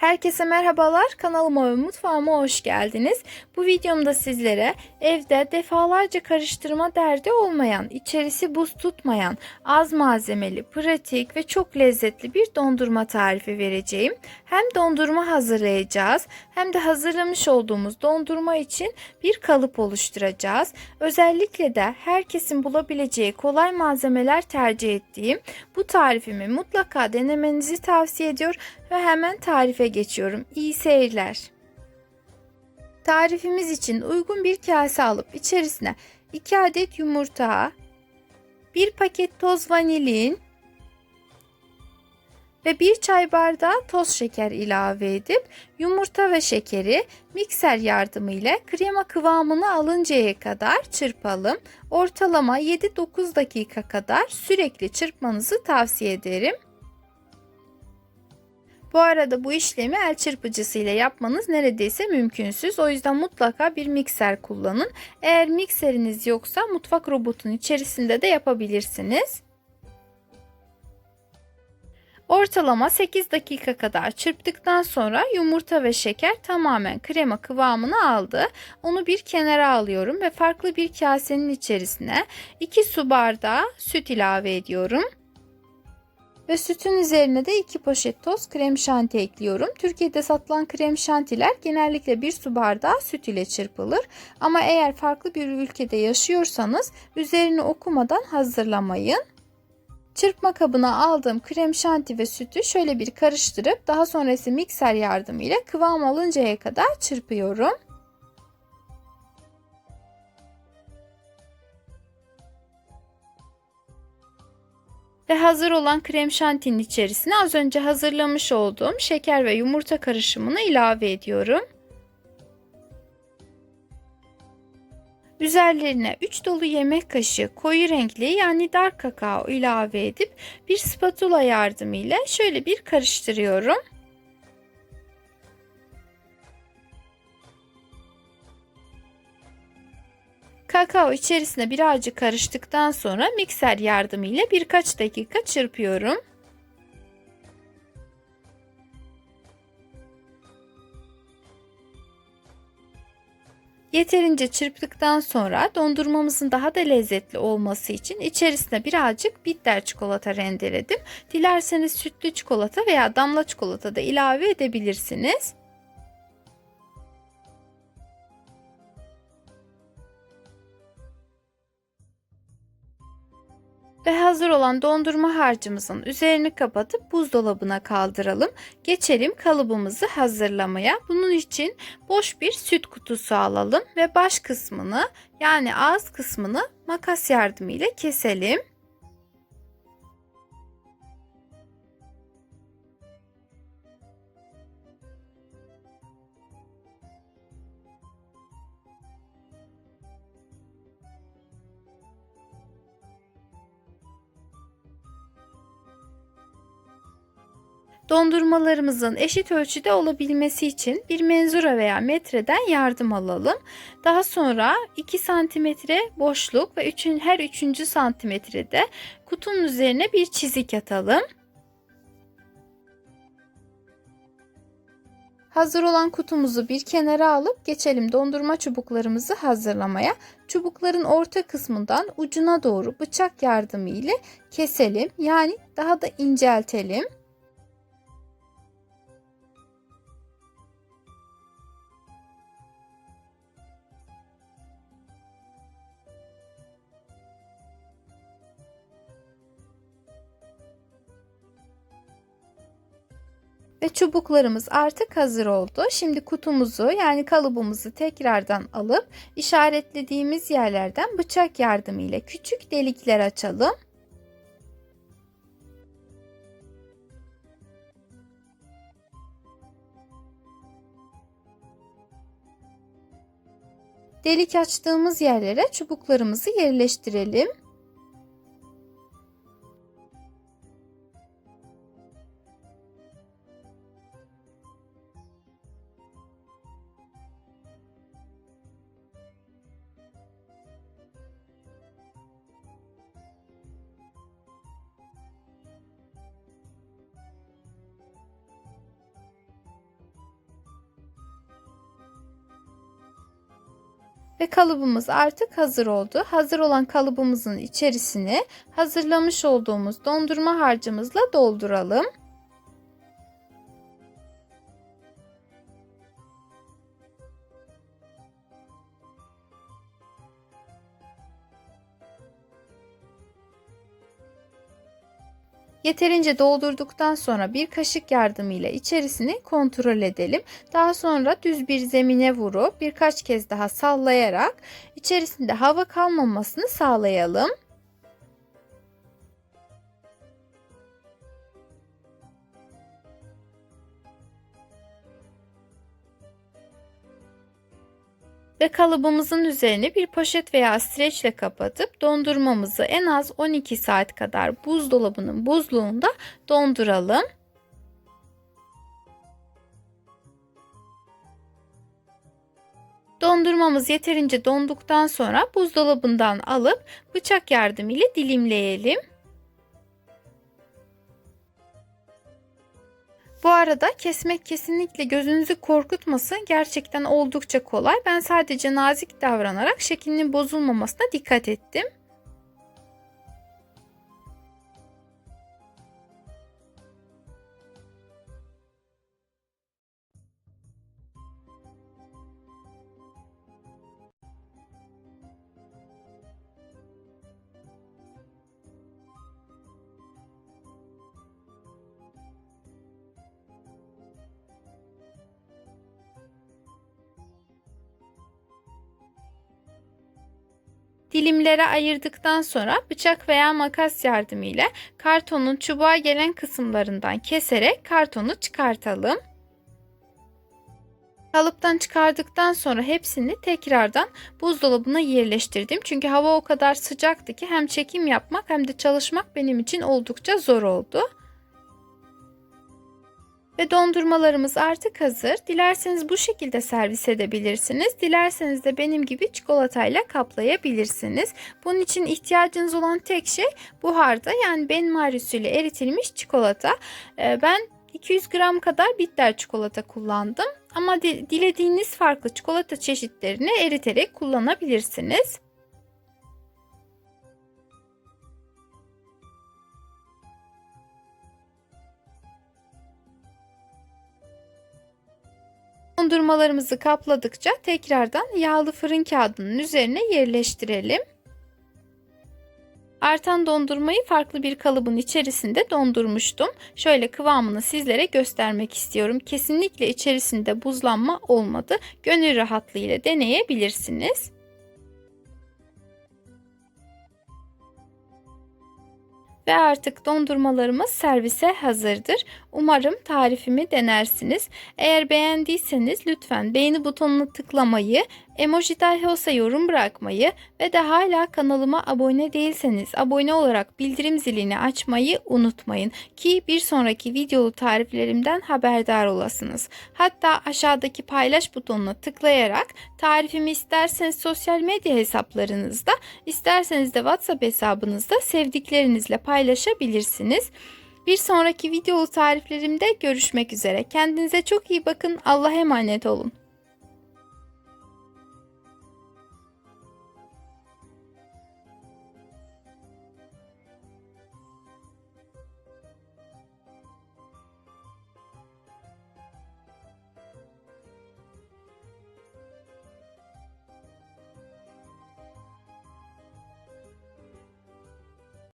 Herkese merhabalar. Kanalıma ve mutfağıma hoş geldiniz. Bu videomda sizlere evde defalarca karıştırma derdi olmayan, içerisi buz tutmayan, az malzemeli, pratik ve çok lezzetli bir dondurma tarifi vereceğim. Hem dondurma hazırlayacağız hem de hazırlamış olduğumuz dondurma için bir kalıp oluşturacağız. Özellikle de herkesin bulabileceği kolay malzemeler tercih ettiğim bu tarifimi mutlaka denemenizi tavsiye ediyor ve hemen tarife geçiyorum. İyi seyirler. Tarifimiz için uygun bir kase alıp içerisine 2 adet yumurta, 1 paket toz vanilin ve 1 çay bardağı toz şeker ilave edip yumurta ve şekeri mikser yardımıyla krema kıvamını alıncaya kadar çırpalım. Ortalama 7-9 dakika kadar sürekli çırpmanızı tavsiye ederim. Bu arada bu işlemi el çırpıcısı ile yapmanız neredeyse mümkünsüz. O yüzden mutlaka bir mikser kullanın. Eğer mikseriniz yoksa mutfak robotun içerisinde de yapabilirsiniz. Ortalama 8 dakika kadar çırptıktan sonra yumurta ve şeker tamamen krema kıvamını aldı. Onu bir kenara alıyorum ve farklı bir kasenin içerisine 2 su bardağı süt ilave ediyorum. Ve sütün üzerine de 2 poşet toz krem şanti ekliyorum. Türkiye'de satılan krem şantiler genellikle 1 su bardağı süt ile çırpılır. Ama eğer farklı bir ülkede yaşıyorsanız üzerini okumadan hazırlamayın. Çırpma kabına aldığım krem şanti ve sütü şöyle bir karıştırıp daha sonrası mikser yardımıyla kıvam alıncaya kadar çırpıyorum. Ve hazır olan krem şantinin içerisine az önce hazırlamış olduğum şeker ve yumurta karışımını ilave ediyorum. Üzerlerine 3 dolu yemek kaşığı koyu renkli yani dark kakao ilave edip bir spatula yardımıyla şöyle bir karıştırıyorum. Kakao içerisine birazcık karıştıktan sonra mikser yardımıyla birkaç dakika çırpıyorum. Yeterince çırptıktan sonra dondurmamızın daha da lezzetli olması için içerisine birazcık bitter çikolata rendeledim. Dilerseniz sütlü çikolata veya damla çikolata da ilave edebilirsiniz. Ve hazır olan dondurma harcımızın üzerini kapatıp buzdolabına kaldıralım. Geçelim kalıbımızı hazırlamaya. Bunun için boş bir süt kutusu alalım ve baş kısmını yani ağız kısmını makas yardımıyla keselim. Dondurmalarımızın eşit ölçüde olabilmesi için bir menzura veya metreden yardım alalım. Daha sonra 2 santimetre boşluk ve üçün, her 3. santimetrede kutunun üzerine bir çizik atalım. Hazır olan kutumuzu bir kenara alıp geçelim dondurma çubuklarımızı hazırlamaya. Çubukların orta kısmından ucuna doğru bıçak yardımıyla keselim. Yani daha da inceltelim. Ve çubuklarımız artık hazır oldu. Şimdi kutumuzu yani kalıbımızı tekrardan alıp işaretlediğimiz yerlerden bıçak yardımıyla küçük delikler açalım. Delik açtığımız yerlere çubuklarımızı yerleştirelim. Ve kalıbımız artık hazır oldu. Hazır olan kalıbımızın içerisini hazırlamış olduğumuz dondurma harcımızla dolduralım. Yeterince doldurduktan sonra bir kaşık yardımıyla içerisini kontrol edelim. Daha sonra düz bir zemine vurup birkaç kez daha sallayarak içerisinde hava kalmamasını sağlayalım. Ve kalıbımızın üzerine bir poşet veya streçle kapatıp dondurmamızı en az 12 saat kadar buzdolabının buzluğunda donduralım. Dondurmamız yeterince donduktan sonra buzdolabından alıp bıçak yardımıyla dilimleyelim. Bu arada kesmek kesinlikle gözünüzü korkutmasın. Gerçekten oldukça kolay. Ben sadece nazik davranarak şeklinin bozulmamasına dikkat ettim. Dilimlere ayırdıktan sonra bıçak veya makas yardımıyla kartonun çubuğa gelen kısımlarından keserek kartonu çıkartalım. Kalıptan çıkardıktan sonra hepsini tekrardan buzdolabına yerleştirdim. Çünkü hava o kadar sıcaktı ki hem çekim yapmak hem de çalışmak benim için oldukça zor oldu. Ve dondurmalarımız artık hazır. Dilerseniz bu şekilde servis edebilirsiniz. Dilerseniz de benim gibi çikolatayla kaplayabilirsiniz. Bunun için ihtiyacınız olan tek şey buharda yani benmari usulü eritilmiş çikolata. Ee, ben 200 gram kadar bitter çikolata kullandım. Ama dilediğiniz farklı çikolata çeşitlerini eriterek kullanabilirsiniz. Dondurmalarımızı kapladıkça tekrardan yağlı fırın kağıdının üzerine yerleştirelim. Artan dondurmayı farklı bir kalıbın içerisinde dondurmuştum. Şöyle kıvamını sizlere göstermek istiyorum. Kesinlikle içerisinde buzlanma olmadı. Gönül rahatlığıyla deneyebilirsiniz. Ve artık dondurmalarımız servise hazırdır. Umarım tarifimi denersiniz. Eğer beğendiyseniz lütfen beğeni butonuna tıklamayı, emoji dahi olsa yorum bırakmayı ve de hala kanalıma abone değilseniz abone olarak bildirim zilini açmayı unutmayın ki bir sonraki videolu tariflerimden haberdar olasınız. Hatta aşağıdaki paylaş butonuna tıklayarak tarifimi isterseniz sosyal medya hesaplarınızda isterseniz de WhatsApp hesabınızda sevdiklerinizle paylaşabilirsiniz. Bir sonraki videolu tariflerimde görüşmek üzere. Kendinize çok iyi bakın. Allah'a emanet olun.